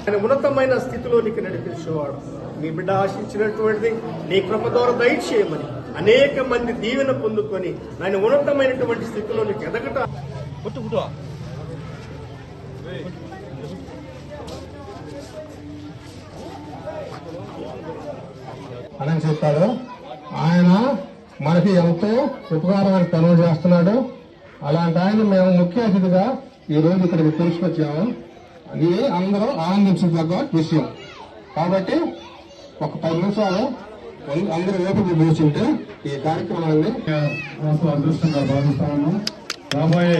ఆయన ఉన్నతమైన స్థితిలోనికి నడిపించేవాడు. మీ బిడ్డ ఆశించినటువంటిది నీ కృప ద్వారా దయ చేయమని అనేక మంది దీవెన పొందుకొని ఆయన ఉన్నతమైనటువంటి స్థితిలోనికి ఎదగట. మనం చెప్తాడు మనకి ఎంతో ఉపకారమైన పనులు చేస్తున్నాడు. అలాంటి ఆయన మేము ముఖ్య అతిథిగా ఈ రోజు ఇక్కడికి తీసుకొచ్చాము. ఇది అందరూ ఆనందించదగ్గ విషయం. కాబట్టి ఒక పది నిమిషాలు అందరూ ఓపిక కూర్చుంటే ఈ కార్యక్రమాన్ని అదృష్టంగా భావిస్తాను రాబోయే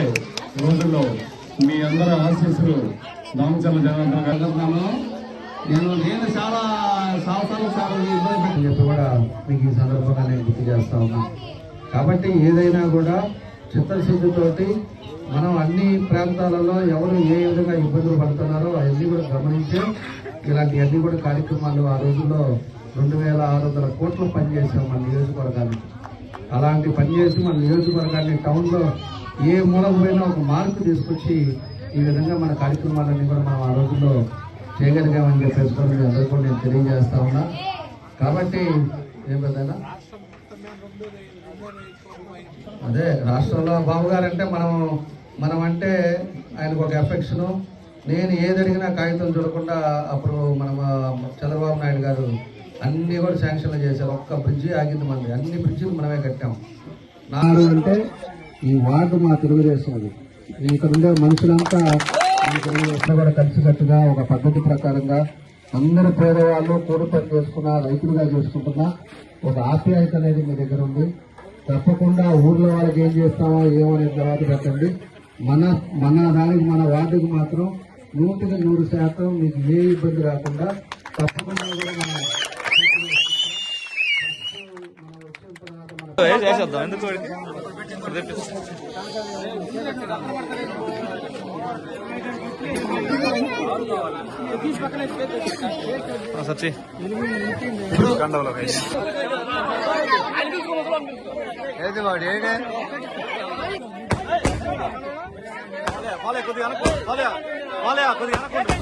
రోజుల్లో మీ అందరి ఆశీస్సులు దామచర్ల జనార్దన్ గారు నేను నేను చాలా సంవత్సరాలు చాలా ఇబ్బంది చెప్పి కూడా మీకు ఈ సందర్భంగా నేను గుర్తు చేస్తా ఉన్నాను కాబట్టి ఏదైనా కూడా చిత్తశుద్ధితోటి మనం అన్ని ప్రాంతాలలో ఎవరు ఏ విధంగా ఇబ్బందులు పడుతున్నారో అవన్నీ కూడా గమనించి ఇలాంటివన్నీ కూడా కార్యక్రమాలు ఆ రోజుల్లో రెండు వేల ఆరు వందల కోట్లు పనిచేసాం మన నియోజకవర్గానికి. అలాంటి పనిచేసి మన నియోజకవర్గాన్ని టౌన్లో ఏ మూలమైన ఒక మార్పు తీసుకొచ్చి ఈ విధంగా మన కార్యక్రమాలన్నీ కూడా మనం ఆ రోజుల్లో చేయగలిగామని చెప్పేసి కూడా తెలియజేస్తా ఉన్నా. కాబట్టి ఏం పెద్దనా అదే రాష్ట్రంలో బాబు గారు అంటే మనం మనం అంటే ఆయనకు ఒక ఎఫెక్షన్ నేను ఏది అడిగినా కాగితం చూడకుండా అప్పుడు మన చంద్రబాబు నాయుడు గారు అన్నీ కూడా శాంక్షన్లు చేశారు. ఒక్క బ్రిడ్జి ఆగింది మనది. అన్ని బ్రిడ్జిలు మనమే కట్టాం. నాడు అంటే ఈ వార్డు మా తెలుగుదేశం అది. ఇక్కడ ఉండే మనుషులంతా కూడా కలిసికట్టుగా ఒక పద్ధతి ప్రకారంగా అందరు పేదవాళ్ళు కూడి పని చేసుకున్న రైతులుగా చేసుకుంటున్నా ఒక ఆప్యాయత అనేది మీ దగ్గర ఉంది. తప్పకుండా ఊర్లో వాళ్ళకి ఏం చేస్తామో ఏమనే అనే తర్వాత పెట్టండి. మన మన దానికి మన వార్డుకి మాత్రం నూటికి నూరు శాతం మీకు ఏ ఇబ్బంది రాకుండా తప్పకుండా కూడా వచ్చిన తర్వాత మన ఎందుకు సచ్చి కండవలో ఏది వాడు ఏడే వాళ్ళే కొద్దిగా అనుకో వాళ్ళే వాళ్ళే కొద్దిగా అనుకోండి.